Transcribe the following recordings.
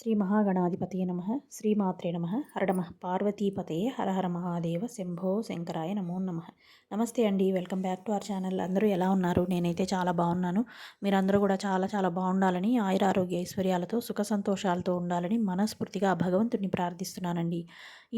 శ్రీ మహాగణాధిపతి నమ. శ్రీమాత్రే నమ. హరడమ పార్వతీపతే హరహర మహాదేవ శంభో శంకరాయ నమో నమ. నమస్తే అండి. Welcome back to our channel. అందరూ ఎలా ఉన్నారు? నేనైతే చాలా బాగున్నాను. మీరందరూ కూడా చాలా చాలా బాగుండాలని ఆయుర ఆరోగ్య ఐశ్వర్యాలతో సుఖ సంతోషాలతో ఉండాలని మనస్ఫూర్తిగా భగవంతుడిని ప్రార్థిస్తున్నానండి.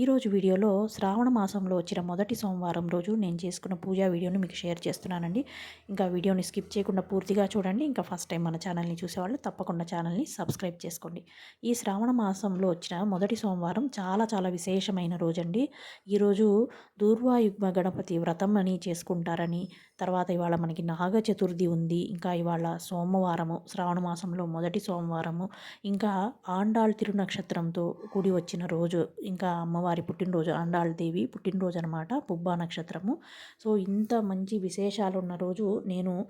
ఈరోజు వీడియోలో శ్రావణ మాసంలో వచ్చిన మొదటి సోమవారం రోజు నేను చేసుకున్న పూజా వీడియోని మీకు షేర్ చేస్తున్నానండి. ఇంకా వీడియోని స్కిప్ చేయకుండా పూర్తిగా చూడండి. ఇంకా ఫస్ట్ టైం మన ఛానల్ని చూసేవాళ్ళు తప్పకుండా ఛానల్ని సబ్స్క్రైబ్ చేసుకోండి. ఈ శ్రావణ మాసంలో వచ్చిన మొదటి సోమవారం చాలా చాలా విశేషమైన రోజండి. ఈరోజు దూర్వాయుగ్మ గణపతి వ్రతం అని చేసుకుంటారని తర్వాత ఇవాళ మనకి నాగ చతుర్థి ఉంది. ఇంకా ఇవాళ సోమవారము శ్రావణ మాసంలో మొదటి సోమవారము. ఇంకా ఆండాళ్ తిరునక్షత్రంతో కూడి వచ్చిన రోజు ఇంకా అమ్మవారి పుట్టినరోజు ఆండాళ్ దేవి పుట్టినరోజు అనమాట పుబ్బా నక్షత్రము. సో ఇంత మంచి విశేషాలు ఉన్న రోజు నేను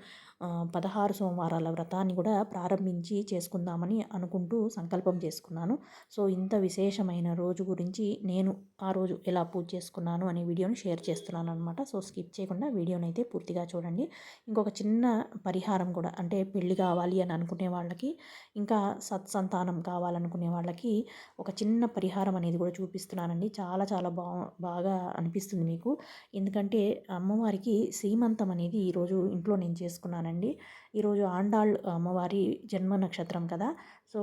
పదహారు సోమవారాల వ్రతాన్ని కూడా ప్రారంభించి చేసుకుందామని అనుకుంటూ సంకల్పం చేసుకున్నాను. సో ఇంత విశేషమైన రోజు గురించి నేను ఆ రోజు ఎలా పూజ చేసుకున్నాను అనే వీడియోని షేర్ చేస్తున్నాను అనమాట సో స్కిప్ చేయకుండా వీడియోని అయితే పూర్తిగా చూడండి. ఇంకొక చిన్న పరిహారం కూడా అంటే పెళ్ళి కావాలి అని అనుకునే వాళ్ళకి ఇంకా సత్సంతానం కావాలనుకునే వాళ్ళకి ఒక చిన్న పరిహారం అనేది కూడా చూపిస్తున్నానండి. చాలా చాలా బా బాగా అనిపిస్తుంది మీకు. ఎందుకంటే అమ్మవారికి సీమంతం అనేది ఈరోజు ఇంట్లో నేను చేసుకున్నానండి. అండి ఈరోజు ఆండాళ్ అమ్మవారి జన్మ నక్షత్రం కదా. సో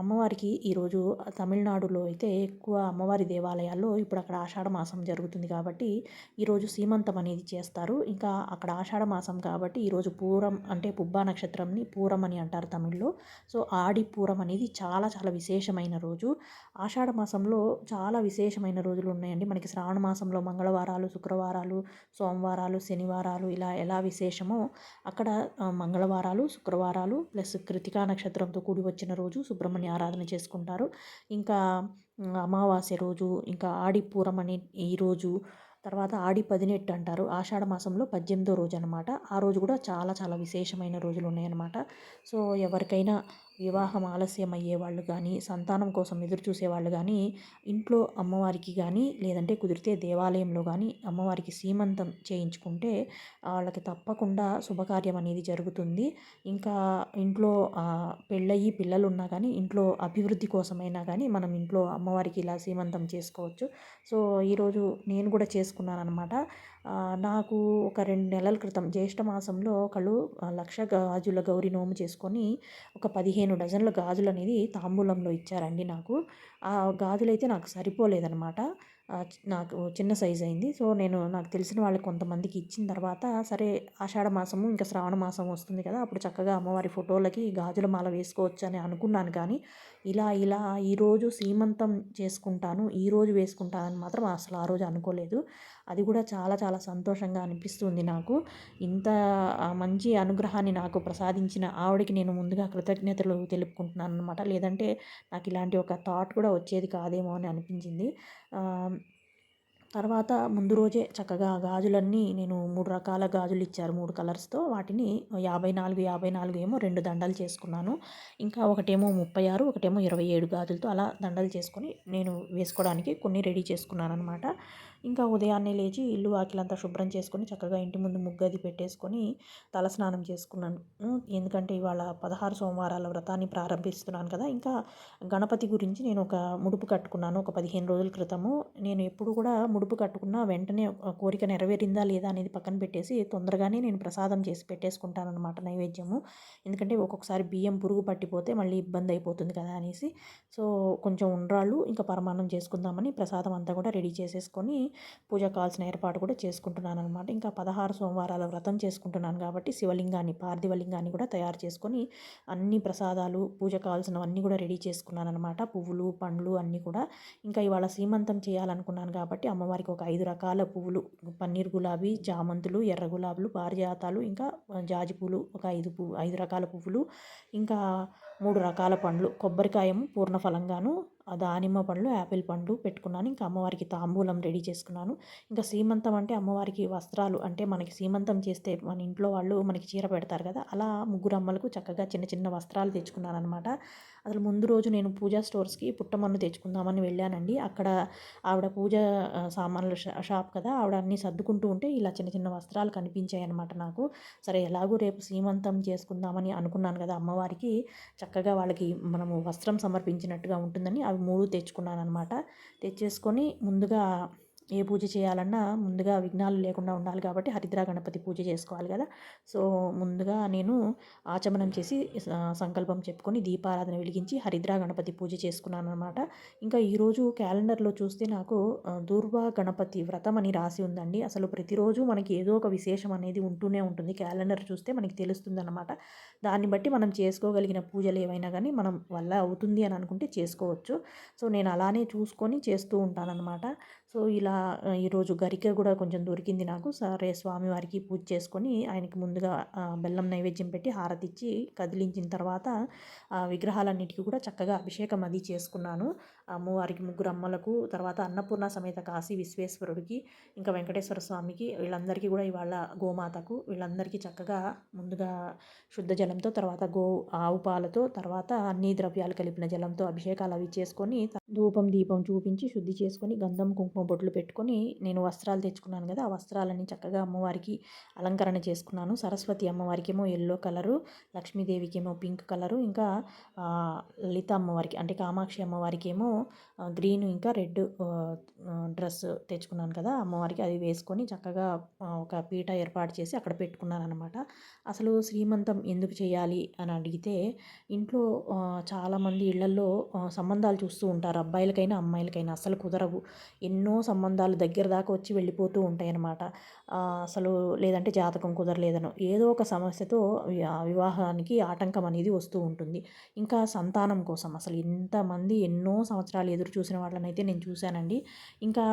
అమ్మవారికి ఈరోజు తమిళనాడులో అయితే ఎక్కువ అమ్మవారి దేవాలయాల్లో ఇప్పుడు అక్కడ ఆషాఢ మాసం జరుగుతుంది కాబట్టి ఈరోజు సీమంతం అనేది చేస్తారు. ఇంకా అక్కడ ఆషాఢ మాసం కాబట్టి ఈరోజు పూరం అంటే పుబ్బా నక్షత్రంని పూరం అని అంటారు తమిళ్ళో. సో ఆడి పూరం అనేది చాలా చాలా విశేషమైన రోజు. ఆషాఢ మాసంలో చాలా విశేషమైన రోజులు ఉన్నాయండి. మనకి శ్రావణ మాసంలో మంగళవారాలు శుక్రవారాలు సోమవారాలు శనివారాలు ఇలా ఎలా విశేషమో అక్కడ మంగళవారాలు శుక్రవారాలు ప్లస్ కృతికా నక్షత్రంతో కూడి వచ్చిన రోజు సుబ్రహ్మణ్య ఆరాధన చేసుకుంటారు. ఇంకా అమావాస్య రోజు ఇంకా ఆడిపూరం అనే ఈరోజు తర్వాత ఆడి పదినెట్టు అంటారు. ఆషాఢ మాసంలో పద్దెనిమిదో రోజు అనమాట ఆ రోజు కూడా చాలా చాలా విశేషమైన రోజులు ఉన్నాయన్నమాట. సో ఎవరికైనా వివాహం ఆలస్యం అయ్యే వాళ్ళు కానీ సంతానం కోసం ఎదురు చూసేవాళ్ళు కానీ ఇంట్లో అమ్మవారికి కానీ లేదంటే కుదిరితే దేవాలయంలో కానీ అమ్మవారికి సీమంతం చేయించుకుంటే వాళ్ళకి తప్పకుండా శుభకార్యం అనేది జరుగుతుంది. ఇంకా ఇంట్లో పెళ్ళయి పిల్లలు ఉన్నా కానీ ఇంట్లో అభివృద్ధి కోసమైనా కానీ మనం ఇంట్లో అమ్మవారికి ఇలా సీమంతం చేసుకోవచ్చు. సో ఈరోజు నేను కూడా చేసుకున్నాను అనమాట నాకు ఒక రెండు నెలల క్రితం జ్యేష్ఠ మాసంలో ఒకళ్ళు లక్ష గాజుల గౌరీ నోము చేసుకొని ఒక పదిహేను డజన్ల గాజులు అనేది తాంబూలంలో ఇచ్చారండి నాకు. ఆ గాజులు అయితే నాకు సరిపోలేదనమాట నాకు చిన్న సైజ్ అయింది. సో నేను నాకు తెలిసిన వాళ్ళకి కొంతమందికి ఇచ్చిన తర్వాత సరే ఆషాఢ మాసము ఇంకా శ్రావణ మాసం వస్తుంది కదా అప్పుడు చక్కగా అమ్మవారి ఫోటోలకి గాజుల మాల వేసుకోవచ్చు అని అనుకున్నాను కానీ ఇలా ఇలా ఈరోజు సీమంతం చేసుకుంటాను ఈరోజు వేసుకుంటానని మాత్రం అసలు ఆ రోజు అనుకోలేదు. అది కూడా చాలా చాలా సంతోషంగా అనిపిస్తుంది నాకు. ఇంత మంచి అనుగ్రహాన్ని నాకు ప్రసాదించిన ఆవిడకి నేను ముందుగా కృతజ్ఞతలు తెలుపుకుంటున్నాను అనమాట లేదంటే నాకు ఇలాంటి ఒక థాట్ కూడా వచ్చేది కాదేమో అని అనిపించింది. తర్వాత ముందు రోజే చక్కగా గాజులన్నీ నేను మూడు రకాల గాజులు ఇచ్చారు మూడు కలర్స్తో వాటిని యాభై నాలుగు యాభై నాలుగు ఏమో రెండు దండలు చేసుకున్నాను. ఇంకా ఒకటేమో ముప్పై ఆరు ఒకటేమో ఇరవై ఏడు గాజులతో అలా దండలు చేసుకొని నేను వేసుకోవడానికి కొన్ని రెడీ చేసుకున్నాను అనమాట ఇంకా ఉదయాన్నే లేచి ఇల్లు వాకిలంతా శుభ్రం చేసుకొని చక్కగా ఇంటి ముందు ముగ్గది పెట్టేసుకొని తలస్నానం చేసుకున్నాను. ఎందుకంటే ఇవాళ పదహారు సోమవారాల వ్రతాన్ని ప్రారంభిస్తున్నాను కదా ఇంకా గణపతి గురించి నేను ఒక ముడుపు కట్టుకున్నాను ఒక పదిహేను రోజుల క్రితము. నేను ఎప్పుడు కూడా ముడుపు కట్టుకున్న వెంటనే కోరిక నెరవేరిందా లేదా అనేది పక్కన పెట్టేసి తొందరగానే నేను ప్రసాదం చేసి పెట్టేసుకుంటాను అనమాట నైవేద్యము. ఎందుకంటే ఒక్కొక్కసారి బియ్యం పురుగు పట్టిపోతే మళ్ళీ ఇబ్బంది అయిపోతుంది కదా అనేసి. సో కొంచెం ఉండ్రాళ్ళు ఇంకా పరమాన్నం చేసుకుందామని ప్రసాదం అంతా కూడా రెడీ చేసేసుకొని పూజ కావాల్సిన ఏర్పాటు కూడా చేసుకుంటున్నాను అనమాట ఇంకా పదహారు సోమవారాల వ్రతం చేసుకుంటున్నాను కాబట్టి శివలింగాన్ని పార్థివలింగాన్ని కూడా తయారు చేసుకొని అన్ని ప్రసాదాలు పూజ కావాల్సినవన్నీ కూడా రెడీ చేసుకున్నాను అనమాట పువ్వులు పండ్లు అన్నీ కూడా. ఇంకా ఇవాళ సీమంతం చేయాలనుకున్నాను కాబట్టి అమ్మవారికి ఒక ఐదు రకాల పువ్వులు. పన్నీర్ గులాబీ జామంతులు ఎర్ర గులాబీలు పారిజాతాలు ఇంకా జాజి పూలు ఒక ఐదు పువ్వు ఐదు రకాల పువ్వులు. ఇంకా మూడు రకాల పండ్లు. కొబ్బరికాయము పూర్ణఫలంగాను ఫలంగాను దానిమ్మ పండ్లు యాపిల్ పండ్లు పెట్టుకున్నాను. ఇంకా అమ్మవారికి తాంబూలం రెడీ చేసుకున్నాను. ఇంకా సీమంతం అంటే అమ్మవారికి వస్త్రాలు అంటే మనకి సీమంతం చేస్తే మన ఇంట్లో వాళ్ళు మనకి చీర పెడతారు కదా అలా ముగ్గురు అమ్మలకు చక్కగా చిన్న చిన్న వస్త్రాలు తెచ్చుకున్నాను అనమాట అసలు ముందు రోజు నేను పూజా స్టోర్స్కి పుట్టమన్ను తెచ్చుకుందామని వెళ్ళానండి. అక్కడ ఆవిడ పూజ సామాన్లు షాప్ కదా ఆవిడ అన్నీ సర్దుకుంటూ ఉంటే ఇలా చిన్న చిన్న వస్త్రాలు కనిపించాయి అనమాట నాకు. సరే ఎలాగో రేపు సీమంతం చేసుకుందామని అనుకున్నాను కదా అమ్మవారికి. చక్కగా వాళ్ళకి మనము వస్త్రం సమర్పించినట్టుగా ఉంటుందని అవి మూడు తెచ్చుకున్నాను అనమాట తెచ్చేసుకొని ముందుగా ఏ పూజ చేయాలన్నా ముందుగా విఘ్నాలు లేకుండా ఉండాలి కాబట్టి హరిద్రా గణపతి పూజ చేసుకోవాలి కదా. సో ముందుగా నేను ఆచమనం చేసి సంకల్పం చెప్పుకొని దీపారాధన వెలిగించి హరిద్రా గణపతి పూజ చేసుకున్నాను అనమాట ఇంకా ఈరోజు క్యాలెండర్లో చూస్తే నాకు దుర్వా గణపతి వ్రతం అని రాసి ఉందండి. అసలు ప్రతిరోజు మనకి ఏదో ఒక విశేషం అనేది ఉంటూనే ఉంటుంది. క్యాలెండర్ చూస్తే మనకి తెలుస్తుంది అనమాట దాన్ని బట్టి మనం చేసుకోగలిగిన పూజలు ఏవైనా కానీ మనం వల్ల అవుతుంది అని అనుకుంటే చేసుకోవచ్చు. సో నేను అలానే చూసుకొని చేస్తూ ఉంటానన్నమాట. సో ఇలా ఈరోజు గరిక కూడా కొంచెం దొరికింది నాకు. సరే స్వామివారికి పూజ చేసుకొని ఆయనకి ముందుగా బెల్లం నైవేద్యం పెట్టి హారతి ఇచ్చి కదిలించిన తర్వాత ఆ విగ్రహాలన్నిటికీ కూడా చక్కగా అభిషేకం అది చేసుకున్నాను. అమ్మవారికి ముగ్గురు అమ్మలకు తర్వాత అన్నపూర్ణ సమేత కాశీ విశ్వేశ్వరుడికి ఇంకా వెంకటేశ్వర స్వామికి వీళ్ళందరికీ కూడా ఇవాళ గోమాతకు వీళ్ళందరికీ చక్కగా ముందుగా శుద్ధ జలంతో తర్వాత గో ఆవు పాలతో తర్వాత అన్ని ద్రవ్యాలు కలిపిన జలంతో అభిషేకాలు అవి చేసుకొని ధూపం దీపం చూపించి శుద్ధి చేసుకొని గంధం కుంకుమ బొట్లు పెట్టుకొని నేను వస్త్రాలు తెచ్చుకున్నాను కదా ఆ వస్త్రాలని చక్కగా అమ్మవారికి అలంకరణ చేసుకున్నాను. సరస్వతి అమ్మవారికి ఏమో ఎల్లో కలరు లక్ష్మీదేవికి ఏమో పింక్ కలరు ఇంకా లలిత అమ్మవారికి అంటే కామాక్షి అమ్మవారికి ఏమో గ్రీన్ ఇంకా రెడ్ డ్రెస్ తెచ్చుకున్నాను కదా అమ్మవారికి అది వేసుకొని చక్కగా ఒక పీట ఏర్పాటు చేసి అక్కడ పెట్టుకున్నాను అనమాట అసలు శ్రీమంతం ఎందుకు చేయాలి అని అడిగితే ఇంట్లో చాలామంది ఇళ్ళలో సంబంధాలు చూస్తూ ఉంటారు. అబ్బాయిలకైనా అమ్మాయిలకైనా అసలు కుదరవు. ఎన్నో ఎన్నో సంబంధాలు దగ్గర దాకా వచ్చి వెళ్ళిపోతూ ఉంటాయన్నమాట. అసలు లేదంటే జాతకం కుదరలేదనో ఏదో ఒక సమస్యతో వివాహానికి ఆటంకం అనేది వస్తూ ఉంటుంది. ఇంకా సంతానం కోసం అసలు ఇంతమంది ఎన్నో సంవత్సరాలు ఎదురు చూసిన వాళ్ళని అయితే నేను చూశానండి. ఇంకా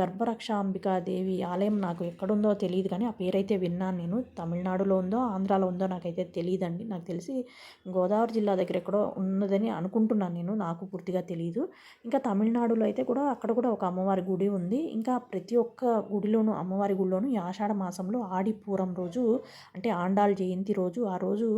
గర్భరక్షాంబికా దేవి ఆలయం నాకు ఎక్కడుందో తెలియదు కానీ ఆ పేరైతే విన్నాను నేను. తమిళనాడులో ఉందో ఆంధ్రాలో ఉందో నాకైతే తెలియదండి. నాకు తెలిసి గోదావరి జిల్లా దగ్గర ఎక్కడో ఉన్నదని అనుకుంటున్నాను నేను. నాకు పూర్తిగా తెలియదు ఇంకా తమిళనాడులో అయితే కూడా అక్కడ కూడా ఒక అమ్మవారి గుడి ఉంది. ఇంకా ప్రతి ఒక్క గుడిలోనూ అమ్మవారి గుడిలోనూ ఈ ఆషాఢ మాసంలో ఆడిపూరం రోజు అంటే ఆండాళ్ జయంతి రోజు ఆ రోజు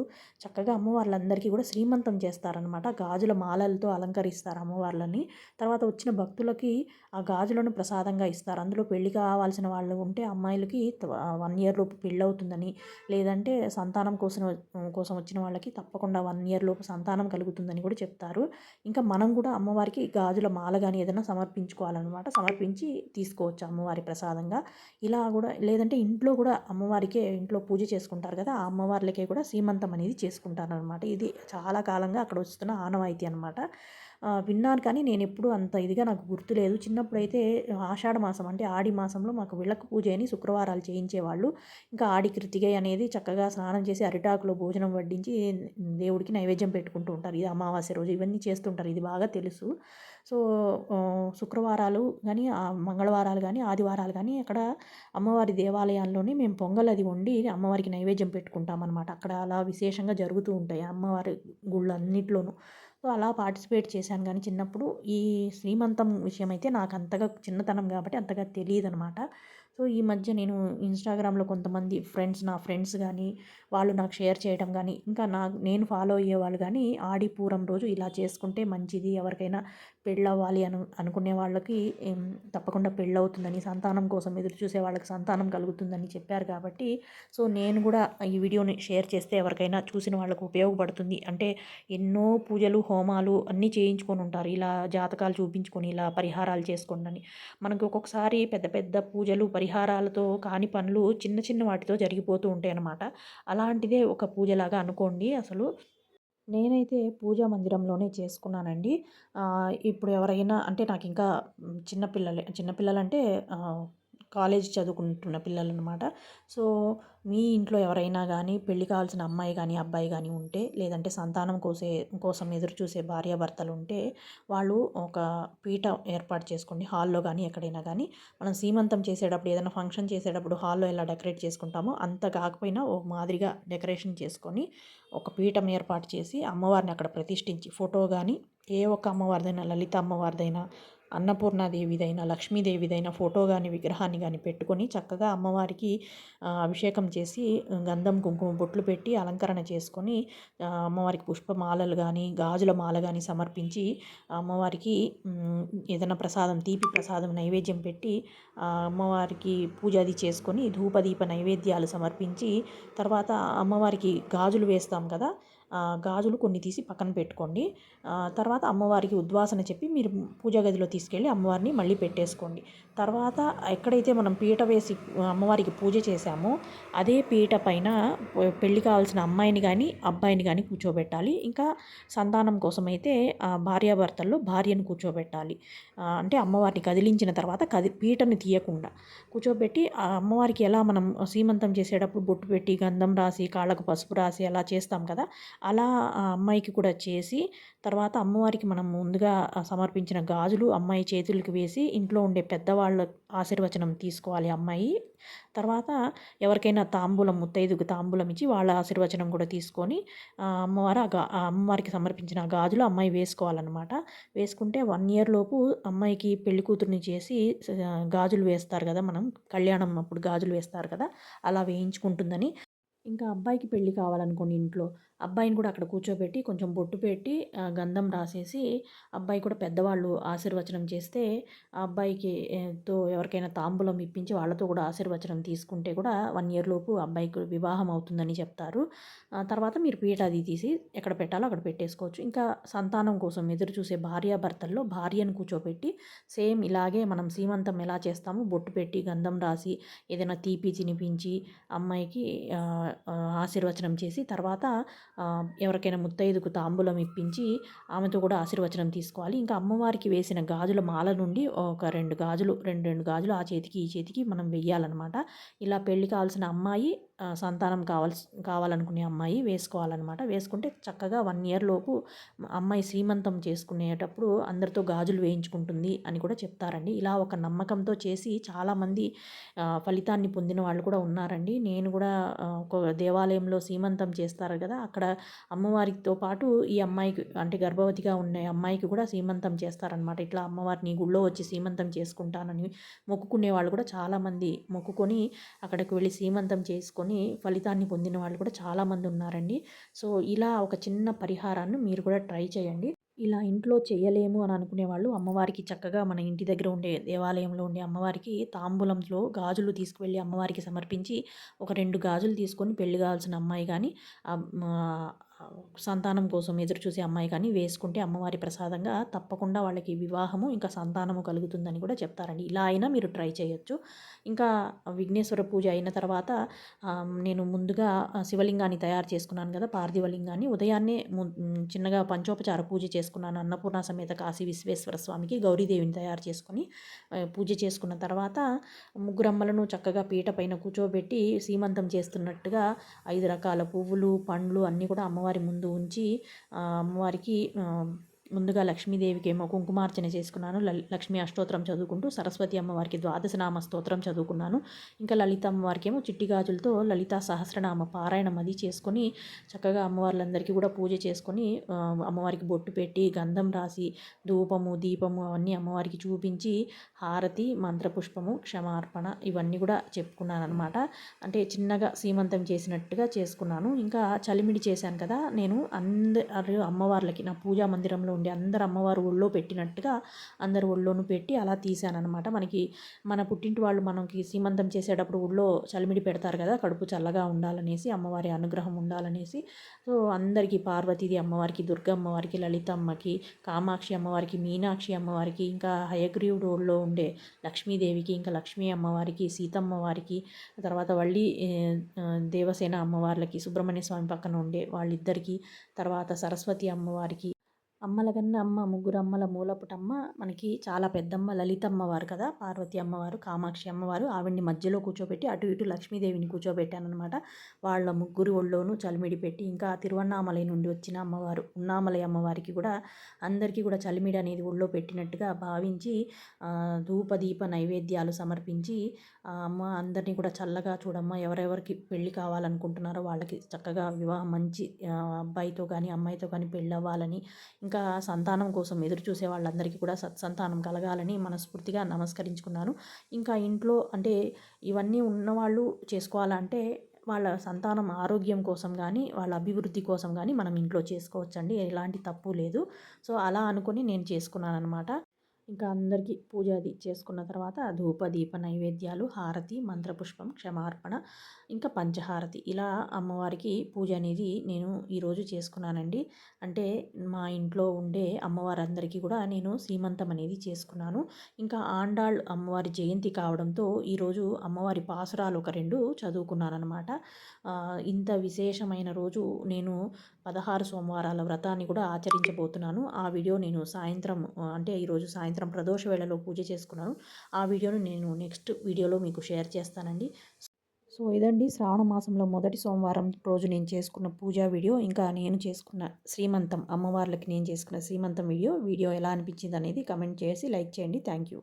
చక్కగా అమ్మవార్లందరికీ కూడా శ్రీమంతం చేస్తారనమాట గాజుల మాలలతో అలంకరిస్తారు అమ్మవార్లని. తర్వాత వచ్చిన భక్తులకి ఆ గాజులను ప్రసాదంగా ఇస్తారు. అందులో పెళ్ళి కావాల్సిన వాళ్ళు ఉంటే అమ్మాయిలకి వన్ ఇయర్ లోపు పెళ్ళి అవుతుందని లేదంటే సంతానం కోసం కోసం వచ్చిన వాళ్ళకి తప్పకుండా వన్ ఇయర్ లోపు సంతానం కలుగుతుందని కూడా చెప్తారు. ఇంకా మనం కూడా అమ్మవారికి గాజుల మాల కానీ ఏదైనా సమర్పించుకోవాలన్నమాట. సమర్పించి తీసుకోవచ్చు అమ్మవారి ప్రసాదంగా. ఇలా కూడా లేదంటే ఇంట్లో కూడా అమ్మవారికే ఇంట్లో పూజ చేసుకుంటారు కదా ఆ అమ్మవార్లకే కూడా సీమంతం అనేది చేసుకుంటారు అనమాట ఇది చాలా కాలంగా అక్కడ వస్తున్న ఆనవాయితీ అనమాట విన్నాను కానీ నేను ఎప్పుడు అంత ఇదిగా నాకు గుర్తులేదు చిన్నప్పుడైతే ఆషాఢ మాసం అంటే ఆడి మాసంలో మాకు విళ్ళకు పూజ అని శుక్రవారాలు చేయించేవాళ్ళు. ఇంకా ఆడి కృతిగే అనేది చక్కగా స్నానం చేసి అరిటాకులో భోజనం వడ్డించి దేవుడికి నైవేద్యం పెట్టుకుంటూ ఉంటారు. ఇది అమావాస్య రోజు ఇవన్నీ చేస్తుంటారు. ఇది బాగా తెలుసు. సో శుక్రవారాలు కానీ మంగళవారాలు కానీ ఆదివారాలు కానీ అక్కడ అమ్మవారి దేవాలయాల్లోనే మేము పొంగల్ అది వండి అమ్మవారికి నైవేద్యం పెట్టుకుంటాం అనమాట అక్కడ అలా విశేషంగా జరుగుతూ ఉంటాయి అమ్మవారి గుళ్ళు సో అలా పార్టిసిపేట్ చేశాను కానీ చిన్నప్పుడు ఈ శ్రీమంతం విషయం అయితే నాకు అంతగా చిన్నతనం కాబట్టి అంతగా తెలియదు అనమాట సో ఈ మధ్య నేను ఇన్స్టాగ్రామ్లో కొంతమంది ఫ్రెండ్స్ నా ఫ్రెండ్స్ కానీ వాళ్ళు నాకు షేర్ చేయడం కానీ ఇంకా నా నేను ఫాలో అయ్యే వాళ్ళు కానీ ఆడిపూరం రోజు ఇలా చేసుకుంటే మంచిది ఎవరికైనా పెళ్ళవ్వాలి అను అనుకునే వాళ్ళకి తప్పకుండా పెళ్ళవుతుందని సంతానం కోసం ఎదురు చూసే వాళ్ళకి సంతానం కలుగుతుందని చెప్పారు కాబట్టి సో నేను కూడా ఈ వీడియోని షేర్ చేస్తే ఎవరికైనా చూసిన వాళ్ళకు ఉపయోగపడుతుంది. అంటే ఎన్నో పూజలు హోమాలు అన్నీ చేయించుకొని ఉంటారు. ఇలా జాతకాలు చూపించుకొని ఇలా పరిహారాలు చేసుకోండి అని మనకు ఒక్కొక్కసారి పెద్ద పెద్ద పూజలు పరిహారాలతో కాని పనులు చిన్న చిన్న వాటితో జరిగిపోతూ ఉంటాయి అన్నమాట అలాంటిదే ఒక పూజలాగా అనుకోండి అసలు. నేనైతే పూజా మందిరంలోనే చేసుకున్నానండి. ఇప్పుడు ఎవరైనా అంటే నాకు ఇంకా చిన్నపిల్లలే చిన్నపిల్లలంటే కాలేజ్ చదువుకుంటున్న పిల్లలు అనమాట సో మీ ఇంట్లో ఎవరైనా కానీ పెళ్ళి కావాల్సిన అమ్మాయి కానీ అబ్బాయి కానీ ఉంటే లేదంటే సంతానం కోసే కోసం ఎదురు చూసే భార్యాభర్తలు ఉంటే వాళ్ళు ఒక పీట ఏర్పాటు చేసుకోండి. హాల్లో కానీ ఎక్కడైనా కానీ మనం సీమంతం చేసేటప్పుడు ఏదైనా ఫంక్షన్ చేసేటప్పుడు హాల్లో ఎలా డెకరేట్ చేసుకుంటామో అంత కాకపోయినా ఒక మాదిరిగా డెకరేషన్ చేసుకొని ఒక పీఠం ఏర్పాటు చేసి అమ్మవారిని అక్కడ ప్రతిష్ఠించి ఫోటో కానీ ఏ ఒక్క అమ్మవారిదైనా లలిత అమ్మవారిదైనా అన్నపూర్ణాదేవిదైన లక్ష్మీదేవిదైన ఫోటో కానీ విగ్రహాన్ని కానీ పెట్టుకొని చక్కగా అమ్మవారికి అభిషేకం చేసి గంధం కుంకుమ బొట్లు పెట్టి అలంకరణ చేసుకొని అమ్మవారికి పుష్పమాలలు కానీ గాజుల మాల కానీ సమర్పించి అమ్మవారికి ఏదైనా ప్రసాదం తీపి ప్రసాదం నైవేద్యం పెట్టి అమ్మవారికి పూజ అది చేసుకొని ధూపదీప నైవేద్యాలు సమర్పించి తర్వాత అమ్మవారికి గాజులు వేస్తాం కదా గాజులు కొన్ని తీసి పక్కన పెట్టుకోండి. తర్వాత అమ్మవారికి ఉద్వాసన చెప్పి మీరు పూజా గదిలో తీసుకెళ్ళి అమ్మవారిని మళ్ళీ పెట్టేసుకోండి. తర్వాత ఎక్కడైతే మనం పీట వేసి అమ్మవారికి పూజ చేశామో అదే పీట పైన పెళ్ళి కావాల్సిన అమ్మాయిని కానీ అబ్బాయిని కానీ కూర్చోబెట్టాలి. ఇంకా సంతానం కోసం అయితే భార్యాభర్తల్లో భార్యను కూర్చోబెట్టాలి. అంటే అమ్మవారిని కదిలించిన తర్వాత కది పీటను తీయకుండా కూర్చోబెట్టి ఆ అమ్మవారికి ఎలా మనం సీమంతం చేసేటప్పుడు బొట్టు పెట్టి గంధం రాసి కాళ్ళకు పసుపు రాసి అలా చేస్తాం కదా అలా ఆ అమ్మాయికి కూడా చేసి తర్వాత అమ్మవారికి మనం ముందుగా సమర్పించిన గాజులు అమ్మాయి చేతులకు వేసి ఇంట్లో ఉండే పెద్దవాళ్ళ ఆశీర్వచనం తీసుకోవాలి అమ్మాయి. తర్వాత ఎవరికైనా తాంబూలం ముత్తైదుకు తాంబూలం ఇచ్చి వాళ్ళ ఆశీర్వచనం కూడా తీసుకొని అమ్మవారు ఆ అమ్మవారికి సమర్పించిన గాజులు అమ్మాయి వేసుకోవాలన్నమాట. వేసుకుంటే వన్ ఇయర్ లోపు అమ్మాయికి పెళ్ళి కూతుర్ని చేసి గాజులు వేస్తారు కదా మనం కళ్యాణం అప్పుడు గాజులు వేస్తారు కదా అలా వేయించుకుంటుందని ఇంకా అబ్బాయికి పెళ్ళి కావాలనుకోండి ఇంట్లో. అబ్బాయిని కూడా అక్కడ కూర్చోబెట్టి కొంచెం బొట్టు పెట్టి గంధం రాసేసి అబ్బాయి కూడా పెద్దవాళ్ళు ఆశీర్వచనం చేస్తే ఆ అబ్బాయికి తో ఎవరికైనా తాంబూలం ఇప్పించి వాళ్ళతో కూడా ఆశీర్వచనం తీసుకుంటే కూడా వన్ ఇయర్ లోపు అబ్బాయికి వివాహం అవుతుందని చెప్తారు. తర్వాత మీరు పీట అది తీసి ఎక్కడ పెట్టాలో అక్కడ పెట్టేసుకోవచ్చు. ఇంకా సంతానం కోసం ఎదురు చూసే భార్యాభర్తల్లో భార్యను కూర్చోబెట్టి సేమ్ ఇలాగే మనం సీమంతం ఎలా చేస్తామో బొట్టు పెట్టి గంధం రాసి ఏదైనా తీపి తినిపించి అమ్మాయికి ఆశీర్వచనం చేసి తర్వాత ఎవరికైనా ముత్తైదుకు తాంబూలం ఇప్పించి ఆమెతో కూడా ఆశీర్వచనం తీసుకోవాలి. ఇంకా అమ్మవారికి వేసిన గాజుల మాల నుండి ఒక రెండు గాజులు రెండు రెండు గాజులు ఆ చేతికి ఈ చేతికి మనం వెయ్యాలన్నమాట. ఇలా పెళ్ళి కావాల్సిన అమ్మాయి సంతానం కావాల్సి కావాలనుకునే అమ్మాయి వేసుకోవాలన్నమాట. వేసుకుంటే చక్కగా వన్ ఇయర్ లోపు అమ్మాయి శ్రీమంతం చేసుకునేటప్పుడు అందరితో గాజులు వేయించుకుంటుంది అని కూడా చెప్తారండి. ఇలా ఒక నమ్మకంతో చేసి చాలామంది ఫలితాన్ని పొందిన వాళ్ళు కూడా ఉన్నారండి. నేను కూడా ఒక దేవాలయంలో సీమంతం చేస్తారు కదా అక్కడ అమ్మవారితో పాటు ఈ అమ్మాయికి అంటే గర్భవతిగా ఉన్న అమ్మాయికి కూడా సీమంతం చేస్తారనమాట ఇట్లా అమ్మవారిని గుళ్ళో వచ్చి సీమంతం చేసుకుంటానని మొక్కుకునే వాళ్ళు కూడా చాలామంది మొక్కుకొని అక్కడికి వెళ్ళి సీమంతం చేసుకొని చేసుకొని ఫలితాన్ని పొందిన వాళ్ళు కూడా చాలామంది ఉన్నారండి. సో ఇలా ఒక చిన్న పరిహారాన్ని మీరు కూడా ట్రై చేయండి. ఇలా ఇంట్లో చేయలేము అని అనుకునే వాళ్ళు అమ్మవారికి చక్కగా మన ఇంటి దగ్గర ఉండే దేవాలయంలో ఉండే అమ్మవారికి తాంబూలంలో గాజులు తీసుకువెళ్ళి అమ్మవారికి సమర్పించి ఒక రెండు గాజులు తీసుకొని పెళ్ళి కావాల్సిన అమ్మాయి కానీ సంతానం కోసం ఎదురు చూసే అమ్మాయి కానీ వేసుకుంటే అమ్మవారి ప్రసాదంగా తప్పకుండా వాళ్ళకి వివాహము ఇంకా సంతానము కలుగుతుందని కూడా చెప్తారండి. ఇలా అయినా మీరు ట్రై చేయొచ్చు. ఇంకా విఘ్నేశ్వర పూజ అయిన తర్వాత నేను ముందుగా శివలింగాన్ని తయారు చేసుకున్నాను కదా పార్థివలింగాన్ని. ఉదయాన్నే చిన్నగా పంచోపచార పూజ చేసుకున్నాను. అన్నపూర్ణ సమేత కాశీ విశ్వేశ్వర స్వామికి గౌరీదేవిని తయారు చేసుకొని పూజ చేసుకున్న తర్వాత ముగ్గురమ్మలను చక్కగా పీట పైన కూర్చోబెట్టి సీమంతం చేస్తున్నట్టుగా ఐదు రకాల పువ్వులు పండ్లు అన్నీ కూడా అమ్మవారి అమ్మవారి ముందు ఉంచి అమ్మవారికి ముందుగా లక్ష్మీదేవికి ఏమో కుంకుమార్చన చేసుకున్నాను లక్ష్మీ అష్టోత్తరం చదువుకుంటూ సరస్వతి అమ్మవారికి ద్వాదశనామ స్తోత్రం చదువుకున్నాను. ఇంకా లలిత అమ్మవారికి ఏమో చిట్టి గాజులతో లలిత సహస్రనామ పారాయణం అది చేసుకొని చక్కగా అమ్మవార్లందరికీ కూడా పూజ చేసుకొని అమ్మవారికి బొట్టు పెట్టి గంధం రాసి ధూపము దీపము అవన్నీ అమ్మవారికి చూపించి హారతి మంత్రపుష్పము క్షమార్పణ ఇవన్నీ కూడా చెప్పుకున్నాను అనమాట అంటే చిన్నగా సీమంతం చేసినట్టుగా చేసుకున్నాను. ఇంకా చలిమిడి చేశాను కదా నేను అందరు అమ్మవార్లకి నా పూజా మందిరంలో ఉండే అందరు అమ్మవారు ఒళ్ళో పెట్టినట్టుగా అందరు ఒళ్ళోను పెట్టి అలా తీసానమాట మనకి మన పుట్టింటి వాళ్ళు మనకి సీమంతం చేసేటప్పుడు ఊళ్ళో చలిమిడి పెడతారు కదా కడుపు చల్లగా ఉండాలనేసి అమ్మవారి అనుగ్రహం ఉండాలనేసి. సో అందరికీ పార్వతీది అమ్మవారికి దుర్గమ్మవారికి లలితమ్మకి కామాక్షి అమ్మవారికి మీనాక్షి అమ్మవారికి ఇంకా హయగ్రీవుడు ఒళ్ళో ఉండే లక్ష్మీదేవికి ఇంకా లక్ష్మీ అమ్మవారికి సీతమ్మవారికి తర్వాత వళ్ళీ దేవసేన అమ్మవార్లకి సుబ్రహ్మణ్య స్వామి పక్కన ఉండే వాళ్ళిద్దరికీ తర్వాత సరస్వతి అమ్మవారికి అమ్మల కన్నా అమ్మ ముగ్గురు అమ్మల మూలపుటమ్మ మనకి చాలా పెద్దమ్మ లలితమ్మవారు కదా పార్వతి అమ్మవారు కామాక్షి అమ్మవారు ఆవిడ్ని మధ్యలో కూర్చోబెట్టి అటు ఇటు లక్ష్మీదేవిని కూర్చోబెట్టాను అనమాట వాళ్ళ ముగ్గురు ఒళ్ళోనూ చలిమిడి పెట్టి ఇంకా తిరువన్నామలై నుండి వచ్చిన అమ్మవారు ఉన్నామలై అమ్మవారికి కూడా అందరికీ కూడా చలిమిడి అనేది ఒళ్ళో పెట్టినట్టుగా భావించి ధూప దీప నైవేద్యాలు సమర్పించి అమ్మ అందరినీ కూడా చల్లగా చూడమ్మ ఎవరెవరికి పెళ్ళి కావాలనుకుంటున్నారో వాళ్ళకి చక్కగా వివాహం మంచి అబ్బాయితో కానీ అమ్మాయితో కానీ పెళ్ళి అవ్వాలని ఇంకా ఇంకా సంతానం కోసం ఎదురు చూసే వాళ్ళందరికీ కూడా సత్సంతానం కలగాలని మనస్ఫూర్తిగా నమస్కరించుకున్నాను. ఇంకా ఇంట్లో అంటే ఇవన్నీ ఉన్నవాళ్ళు చేసుకోవాలంటే వాళ్ళ సంతానం ఆరోగ్యం కోసం కానీ వాళ్ళ అభివృద్ధి కోసం కానీ మనం ఇంట్లో చేసుకోవచ్చండి. ఎలాంటి తప్పు లేదు. సో అలా అనుకుని నేను చేసుకున్నాను అనమాట ఇంకా అందరికీ పూజ అది చేసుకున్న తర్వాత ధూప దీప నైవేద్యాలు హారతి మంత్రపుష్పం క్షమార్పణ ఇంకా పంచహారతి. ఇలా అమ్మవారికి పూజ అనేది నేను ఈరోజు చేసుకున్నానండి. అంటే మా ఇంట్లో ఉండే అమ్మవారందరికీ కూడా నేను సీమంతం అనేది చేసుకున్నాను. ఇంకా ఆండాళ్ అమ్మవారి జయంతి కావడంతో ఈరోజు అమ్మవారి పాసురాలు ఒక రెండు చదువుకున్నానమాట ఇంత విశేషమైన రోజు నేను పదహారు సోమవారాల వ్రతాన్ని కూడా ఆచరించబోతున్నాను. ఆ వీడియో నేను సాయంత్రం అంటే ఈరోజు సాయంత్రం సాయంత్రం ప్రదోష వేళలో పూజ చేసుకున్నాను. ఆ వీడియోను నేను నెక్స్ట్ వీడియోలో మీకు షేర్ చేస్తానండి. సో ఇదండి శ్రావణ మాసంలో మొదటి సోమవారం రోజు నేను చేసుకున్న పూజా వీడియో. ఇంకా నేను చేసుకున్న శ్రీమంతం అమ్మవార్లకి నేను చేసుకున్న శ్రీమంతం వీడియో. వీడియో ఎలా అనిపించింది అనేది కమెంట్ చేసి లైక్ చేయండి. Thank you.